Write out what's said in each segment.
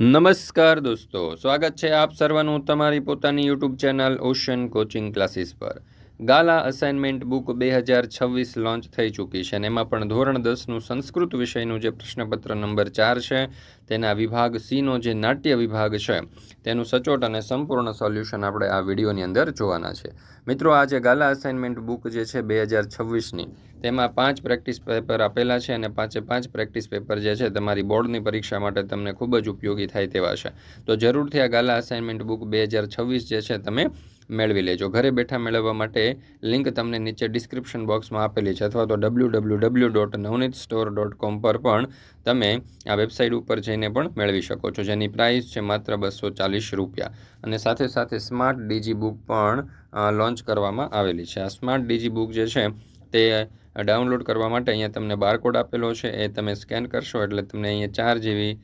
નમસ્કાર દોસ્તો, સ્વાગત છે આપ સર્વનું તમારી પોતાની YouTube channel Ocean coaching classes પર. ગાલા અસાઇનમેન્ટ બુક બે હજાર છવ્વીસ લોન્ચ થઈ ચૂકી છે અને એમાં પણ ધોરણ દસનું સંસ્કૃત વિષયનું જે પ્રશ્નપત્ર નંબર ચાર છે તેના વિભાગ સીનો જે નાટ્ય વિભાગ છે, તેનું સચોટ અને સંપૂર્ણ સોલ્યુશન આપણે આ વિડીયોની અંદર જોવાના છે. મિત્રો, આ જે ગાલા અસાઇનમેન્ટ બુક જે છે બે હજાર છવ્વીસની, તેમાં પાંચ પ્રેક્ટિસ પેપર આપેલા છે અને પાંચે પાંચ પ્રેક્ટિસ પેપર જે છે તમારી બોર્ડની પરીક્ષા માટે તમને ખૂબ જ ઉપયોગી થાય તેવા છે. તો જરૂરથી આ ગાલા અસાઇનમેન્ટ બુક બે હજાર છવ્વીસ જે છે તમે મેળવી લેજો. ઘરે બેઠા મેળવવા માટે લિંક તમને નીચે ડિસ્ક્રિપ્શન બોક્સમાં આપેલી છે અથવા તો W W W dot Navneet store dot com પર પણ તમે આ વેબસાઇટ ઉપર જઈને પણ મેળવી શકો છો. જેની પ્રાઇસ છે માત્ર બસો ચાલીસ રૂપિયા. અને સાથે સાથે સ્માર્ટ ડીજી બુક પણ લોન્ચ કરવામાં આવેલી છે. આ સ્માર્ટ ડીજી બુક જે છે તે ડાઉનલોડ કરવા માટે અહીંયા તમને બારકોડ આપેલો છે. એ તમે સ્કેન કરશો એટલે તમને અહીંયા ચાર જેવી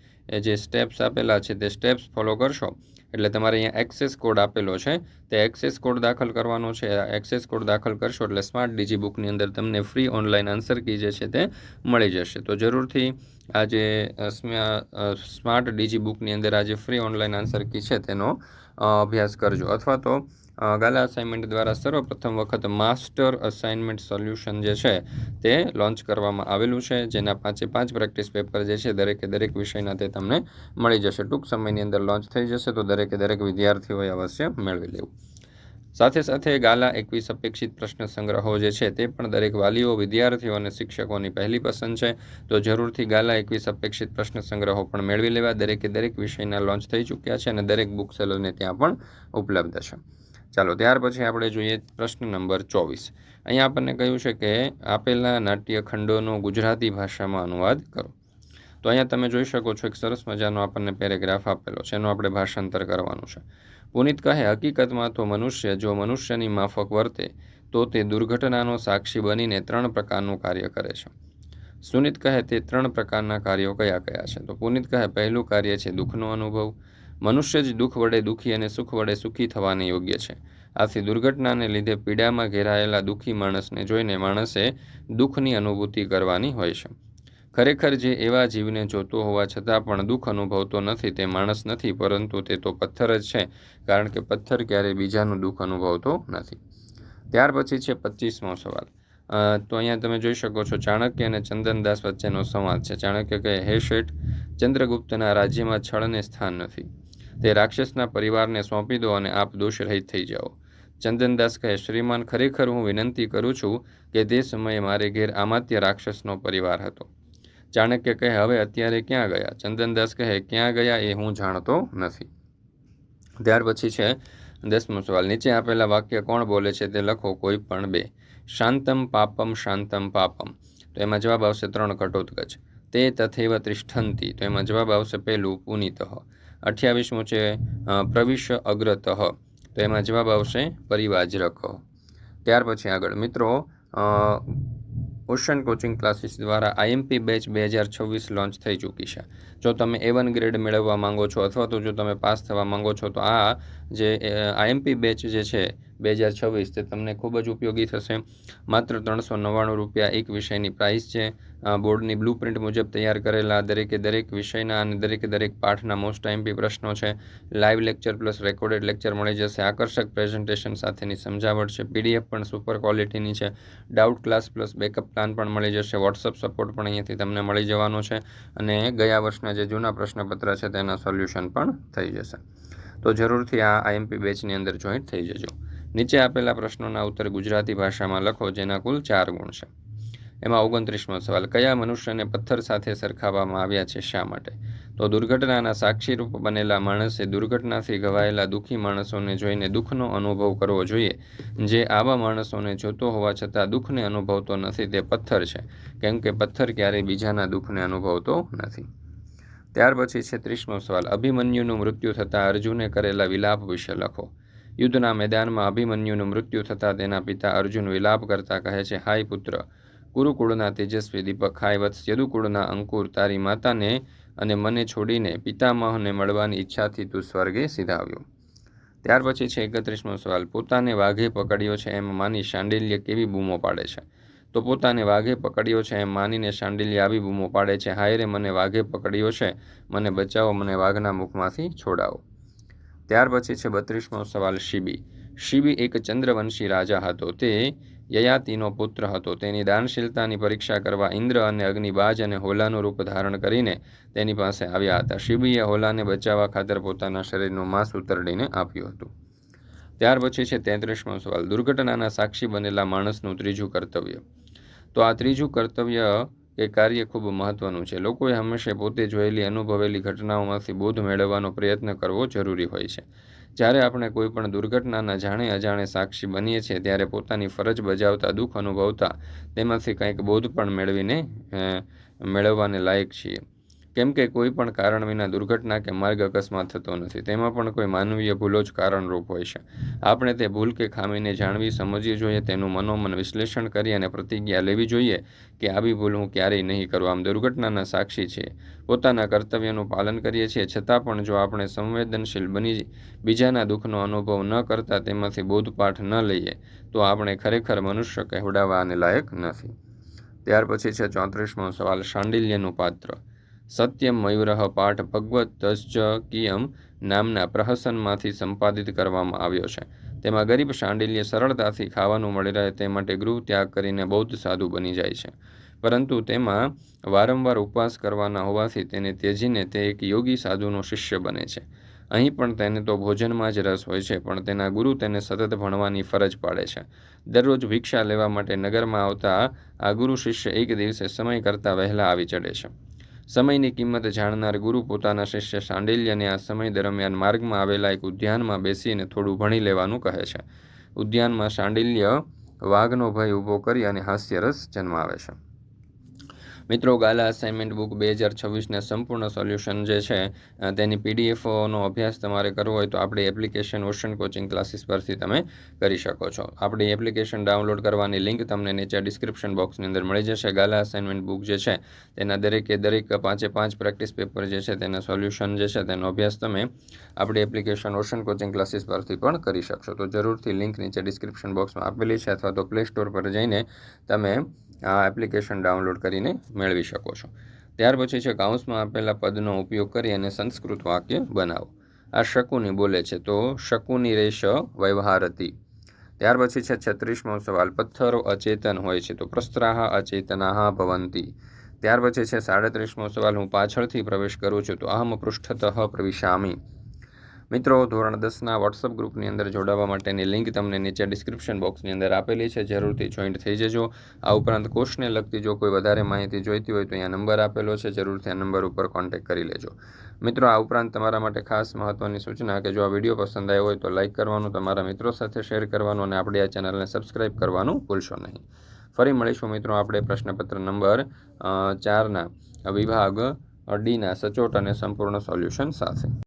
જે સ્ટેપ્સ આપેલા છે તે સ્ટેપ્સ ફોલો કરશો. એટલે તમારે અહીંયા એક્સેસ કોડ આપેલો છે. તે એક્સેસ કોડ દાખલ કરવાનો છે. એક્સેસ કોડ દાખલ કરશો એટલે સ્માર્ટ ડીજી બુકની અંદર તમને ફ્રી ઓનલાઈન આન્સર કી જે છે તે મળી જશે. તો જરૂરથી આ જે સ્માર્ટ ડીજી બુકની અંદર આજે ફ્રી ઓનલાઈન આન્સર કી છે તેનો અભ્યાસ કરજો. અથવા તો ગાલા અસાઇનમેન્ટ દ્વારા સર્વપ્રથમ વખત માસ્ટર અસાઇનમેન્ટ સોલ્યુશન જે છે તે લોન્ચ કરવામાં આવેલું છે, જેના પાંચે પાંચ પ્રેક્ટિસ પેપર જે છે દરેકે દરેક વિષયના તે તમને મળી જશે. ટૂંક સમયની અંદર લોન્ચ થઈ જશે તો દરેકે દરેક વિદ્યાર્થીઓએ અવશ્ય મેળવી લેવું. સાથે સાથે ગાલા એકવીસ અપેક્ષિત પ્રશ્ન સંગ્રહો જે છે તે પણ દરેક વાલીઓ, વિદ્યાર્થીઓ અને શિક્ષકોની પહેલી પસંદ છે. તો જરૂરથી ગાલા એકવીસ અપેક્ષિત પ્રશ્ન સંગ્રહો પણ મેળવી લેવા. દરેકે દરેક વિષયના લોન્ચ થઈ ચૂક્યા છે અને દરેક બુક સેલોને ત્યાં પણ ઉપલબ્ધ છે. ચાલો, ત્યાર પછી આપણે જોઈએ પ્રશ્ન નંબર ચોવીસ. અહીંયા આપણને કહ્યું છે કે આપેલા નાટ્ય ખંડોનો ગુજરાતી ભાષામાં અનુવાદ કરો. તો અહીંયા તમે જોઈ શકો છો એક સરસ મજાનો આપણને પેરેગ્રાફ આપેલો છે, એનું આપણે ભાષાંતર કરવાનું છે. પુનિત કહે, હકીકતમાં તો મનુષ્ય, જો મનુષ્યની માફક વર્તે, તો તે દુર્ઘટનાનો સાક્ષી બનીને ત્રણ પ્રકારનું કાર્ય કરે છે. સુનિત કહે, તે ત્રણ પ્રકારના કાર્યો કયા કયા છે? તો પુનિત કહે, પહેલું કાર્ય છે દુઃખનો અનુભવ. મનુષ્ય જ દુઃખ વડે દુઃખી અને સુખ વડે સુખી થવાને યોગ્ય છે. આથી દુર્ઘટનાને લીધે પીડામાં ઘેરાયેલા દુઃખી માણસને જોઈને માણસે દુઃખની અનુભૂતિ કરવાની હોય છે. ખરેખર જે એવા જીવને જોતો હોવા છતાં પણ દુઃખ અનુભવતો નથી તે માણસ નથી, પરંતુ તે તો પથ્થર જ છે, કારણ કે પથ્થર ક્યારેય બીજાનું દુઃખ અનુભવતો નથી. ત્યાર પછી છે પચીસમો સવાલ. તો અહીંયા તમે જોઈ શકો છો ચાણક્ય અને ચંદનદાસ વચ્ચેનો સંવાદ છે. ચાણક્ય કહે, હે શેઠ, ચંદ્રગુપ્તના રાજ્યમાં છળને સ્થાન નથી. તે રાક્ષસના પરિવારને સોંપી દો અને આપ દોષરહિત થઈ જાઓ. ચંદનદાસ કહે, શ્રીમાન, ખરેખર હું વિનંતી કરું છું કે તે સમયે મારે ઘેર આમાત્ય રાક્ષસનો પરિવાર હતો. ચાણક્ય કહે, હવે અત્યારે ક્યાં ગયા? ચંદનદાસ કહે, ક્યાં ગયા એ હું જાણતો નથી. ત્યાર પછી છે દસમો સવાલ. નીચે આપેલા વાક્ય કોણ બોલે છે તે લખો કોઈ પણ બે. શાંતમ પાપમ શાંતમ પાપમ. તો એમાં જવાબ આવશે ત્રણ કટોત્કચ તે તથેવ ત્રિષ્ઠંતી તો એમાં જવાબ આવશે પહેલું પુનિત. અઠ્યાવીસમું છે પ્રવિશ અગ્રતઃ. તો એમાં જવાબ આવશે પરિવાજરક ત્યાર પછી આગળ. મિત્રો ઓશન કોચિંગ ક્લાસીસ દ્વારા આઈએમપી બેચ બે હજાર છવ્વીસ લોન્ચ થઈ ચૂકી છે. જો તમે એ વન ગ્રેડ મેળવવા માંગો છો અથવા તો જો તમે પાસ થવા માંગો છો, તો આ જે આઈએમપી બેચ જે છે બે હજાર છવ્વીસ, તે તમને ખૂબ જ ઉપયોગી થશે. માત્ર ત્રણસો નવ્વાણું રૂપિયા એક વિષયની પ્રાઇસ છે. બોર્ડની બ્લુ પ્રિન્ટ મુજબ તૈયાર કરેલા દરેકે દરેક વિષયના અને દરેકે દરેક પાઠના મોસ્ટ આઈમપી પ્રશ્નો છે. Live lecture plus recorded lecture મળી જશે. આકર્ષક પ્રેઝન્ટેશન સાથેની સમજાવટ છે. પીડીએફ પણ સુપર ક્વોલિટીની છે. Doubt class plus backup plan પણ મળી જશે. વોટ્સઅપ સપોર્ટ પણ અહીંયાથી તમને મળી જવાનો છે. અને ગયા વર્ષના જે જૂના પ્રશ્નપત્ર છે, તેના સોલ્યુશન પણ થઈ જશે. તો જરૂરથી આ આઈએમપી બેચની અંદર જોઈન્ટ થઈ જજો. નીચે આપેલા પ્રશ્નોના ઉત્તર ગુજરાતી ભાષામાં લખો, જેના કુલ ચાર ગુણ છે. એમાં ઓગણત્રીસમો સવાલ, કયા મનુષ્યને પથ્થર સાથે સરખાવવામાં આવ્યા છે શા માટે? તો દુર્ઘટનાના સાક્ષીરૂપ બનેલા માણસે દુર્ઘટનાથી ઘવાયેલા દુઃખી માણસોને જોઈને દુઃખનો અનુભવ કરવો જોઈએ. જે આવા માણસોને જોતો હોવા છતાં દુઃખને અનુભવતો નથી, તે પથ્થર છે. કેમ કે પથ્થર ક્યારેય બીજાના દુઃખને અનુભવતો નથી. ત્યાર પછી છે ત્રીસમો સવાલ. અભિમન્યુનું મૃત્યુ થતાં અર્જુને કરેલા વિલાપ વિશે લખો. યુદ્ધના મેદાનમાં અભિમન્યુનું મૃત્યુ થતાં તેના પિતા અર્જુન વિલાપ કરતા કહે છે, હાય પુત્ર કુરુકુળના તેજસ્વી દીપક, હાય વત્સ, યદુકુળના અંકુર, તારી માતાને અને મને છોડીને પિતામહને મળવાની ઈચ્છાથી તું સ્વર્ગે સીધાવ્યો ત્યાર પછી છે એકત્રીસમો સવાલ. પોતાને વાઘે પકડ્યો છે એમ માની શાંડિલ્ય કેવી બૂમો પાડે છે? તો પોતાને વાઘે પકડ્યો છે એમ માનીને શાંડિલ્ય આવી બૂમો પાડે છે. હાય રે મને વાઘે પકડ્યો છે. મને બચાવો, મને વાઘના મુખમાંથી છોડાવો. ત્યાર પછી છે બત્રીસમો સવાલ શિબી. શિબી એક ચંદ્રવંશી રાજા હતો. તે યયાતિનો પુત્ર હતો. તેની દાનશીલતાની પરીક્ષા કરવા ઇન્દ્ર અને અગ્નિબાજ અને હોલાનું રૂપ ધારણ કરીને તેની પાસે આવ્યા હતા. શિબીએ હોલાને બચાવવા ખાતર પોતાના શરીરનું માંસ ઉતરડીને આપ્યું હતું. ત્યાર પછી છે તેત્રીસમો સવાલ. દુર્ઘટનાના સાક્ષી બનેલા માણસનું ત્રીજું કર્તવ્ય. તો આ ત્રીજું કર્તવ્ય એ કાર્ય ખૂબ મહત્વનું છે. લોકોએ હંમેશા પોતે જોયેલી, અનુભવેલી ઘટનાઓમાંથી બોધ મેળવવાનો પ્રયત્ન કરવો જરૂરી હોય છે. જ્યારે આપણે કોઈ પણ દુર્ઘટનાના જાણે અજાણે સાક્ષી બનીએ છીએ, ત્યારે પોતાની ફરજ બજાવતા, દુઃખ અનુભવતા, તેમાંથી કંઈક બોધ પણ મેળવીને મેળવવાને લાયક છીએ. કેમ કે કોઈ પણ કારણ વિના દુર્ઘટના કે માર્ગ અકસ્માત થતો નથી, તેમાં પણ કોઈ માનવીય ભૂલો જ કારણરૂપ હોય છે. આપણે તે ભૂલ કે ખામીને જાણવી સમજવી જોઈએ, તેનું મનોમન વિશ્લેષણ કરી અને પ્રતિજ્ઞા લેવી જોઈએ કે આવી ભૂલ હું ક્યારેય નહીં કરું. આમ દુર્ઘટનાના સાક્ષી છીએ પોતાના કર્તવ્યનું પાલન કરીએ છીએ, છતાં પણ જો આપણે સંવેદનશીલ બની બીજાના દુઃખનો અનુભવ ન કરતા તેમાંથી બોધપાઠ ન લઈએ, તો આપણે ખરેખર મનુષ્ય કહેવડાવવાને લાયક નથી. ત્યાર પછી છે ચોત્રીસમો સવાલ, શાંડિલ્યનું પાત્ર. સત્યમ મયુરઃ પાઠ ભગવત કિયમ નામના પ્રહસનમાંથી સંપાદિત કરવામાં આવ્યો છે. તેમાં ગરીબ શાંડિલ્ય સરળતાથી ખાવાનું મળી રહે તે માટે ગૃહ ત્યાગ કરીને બૌદ્ધ સાધુ બની જાય છે. પરંતુ તેમાં વારંવાર ઉપવાસ કરવાના હોવાથી તેને ત્યજીને તે એક યોગી સાધુનો શિષ્ય બને છે. અહીં પણ તેને તો ભોજનમાં જ રસ હોય છે, પણ તેના ગુરુ તેને સતત ભણવાની ફરજ પાડે છે. દરરોજ ભિક્ષા લેવા માટે નગરમાં આવતા આ ગુરુ શિષ્ય એક દિવસે સમય કરતાં વહેલા આવી ચડે છે. સમયની કિંમત જાણનાર ગુરુ પોતાના શિષ્ય શાંડિલ્યને આ સમય દરમિયાન માર્ગમાં આવેલા એક ઉદ્યાનમાં બેસીને થોડું ભણી લેવાનું કહે છે. ઉદ્યાનમાં શાંડિલ્ય વાઘનો ભય ઊભો કરી અને હાસ્યરસ જન્માવે છે. મિત્રો, ગાલા અસાઇનમેન્ટ બુક બે હજાર છવ્વીસના સંપૂર્ણ સોલ્યુશન જે છે તેની પીડીએફનો અભ્યાસ તમારે કરવો હોય તો આપણી એપ્લિકેશન ઓશન કોચિંગ ક્લાસીસ પરથી તમે કરી શકો છો. આપણી એપ્લિકેશન ડાઉનલોડ કરવાની લિંક તમને નીચે ડિસ્ક્રિપ્શન બોક્સની અંદર મળી જશે. ગાલા અસાઇનમેન્ટ બુક જે છે, તેના દરેકે દરેક પાંચે પાંચ પ્રેક્ટિસ પેપર જે છે, તેના સોલ્યુશન જે છે, તેનો અભ્યાસ તમે આપણી એપ્લિકેશન ઓશન કોચિંગ ક્લાસીસ પરથી પણ કરી શકશો. તો જરૂરથી લિંક નીચે ડિસ્ક્રિપ્શન બોક્સમાં આપેલી છે અથવા તો પ્લે સ્ટોર પર જઈને તમે આ એપ્લિકેશન ડાઉનલોડ કરીને મેળવી શકો છો. ત્યાર પછી છે, કાઉન્સમાં આપેલા પદનો ઉપયોગ કરી અને સંસ્કૃત વાક્ય બનાવો. આ શકુની બોલે છે, તો શકુની રેશ વ્યવહારતી ત્યાર પછી છે, છત્રીસમો સવાલ, પથ્થરો અચેતન હોય છે, તો પ્રસ્ત્રાહ અચેતનાહ ભવંતી. ત્યાર પછી છે, સાડત્રીસમો સવાલ, હું પાછળથી પ્રવેશ કરું છું, તો અહમ પૃષ્ઠતઃ પ્રવિશામી. મિત્રો, ધોરણ દસના વોટ્સઅપ ગ્રુપની અંદર જોડાવા માટેની લિંક તમને નીચે ડિસ્ક્રિપ્શન બોક્સની અંદર આપેલી છે. જરૂરથી જોઈન્ટ થઈ જજો. આ ઉપરાંત કોર્સને લગતી જો કોઈ વધારે માહિતી જોઈતી હોય તો અહીંયા નંબર આપેલો છે. જરૂરથી આ નંબર ઉપર કોન્ટેક્ટ કરી લેજો. મિત્રો, આ ઉપરાંત તમારા માટે ખાસ મહત્ત્વની સૂચના કે જો આ વીડિયો પસંદ આવ્યો હોય તો લાઇક કરવાનું, તમારા મિત્રો સાથે શેર કરવાનું અને આપણી આ ચેનલને સબસ્ક્રાઇબ કરવાનું ભૂલશો નહીં. ફરી મળીશું મિત્રો, આપણે પ્રશ્નપત્ર નંબર ચારના વિભાગ ડીના સચોટ અને સંપૂર્ણ સોલ્યુશન સાથે.